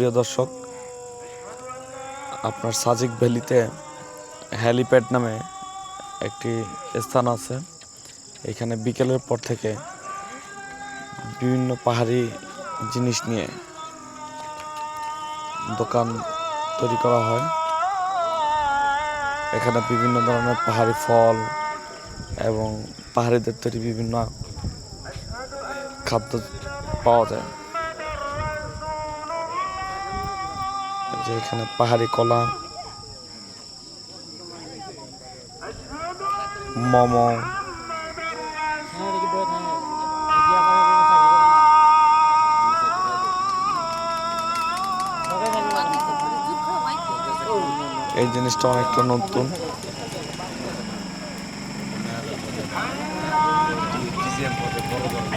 প্রিয় দর্শক, আপনার সাজিক ভ্যালিতে হ্যালিপ্যাড নামে একটি স্থান আছে। এখানে বিকেলের পর থেকে বিভিন্ন পাহাড়ি জিনিস নিয়ে দোকান তৈরি করা হয়। এখানে বিভিন্ন ধরনের পাহাড়ি ফল এবং পাহাড়িদের তৈরি বিভিন্ন খাদ্য পাওয়া যায়। যে এখানে পাহাড়ি কলা, মোমো, এই জিনিসটা অনেকটা নতুন।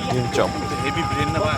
ডিম চপ। হেভি ব্রেন না ভাই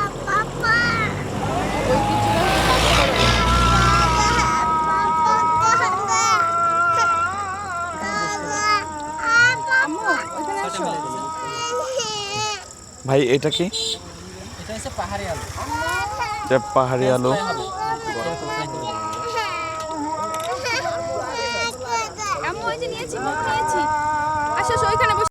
ভাই এটা কি? এটা হচ্ছে পাহাড়ি আলু। যে পাহাড়ি আলু। আম্মু ওই যে নিয়েছি নিয়েছি। আসো আসো ওইখানে বসে।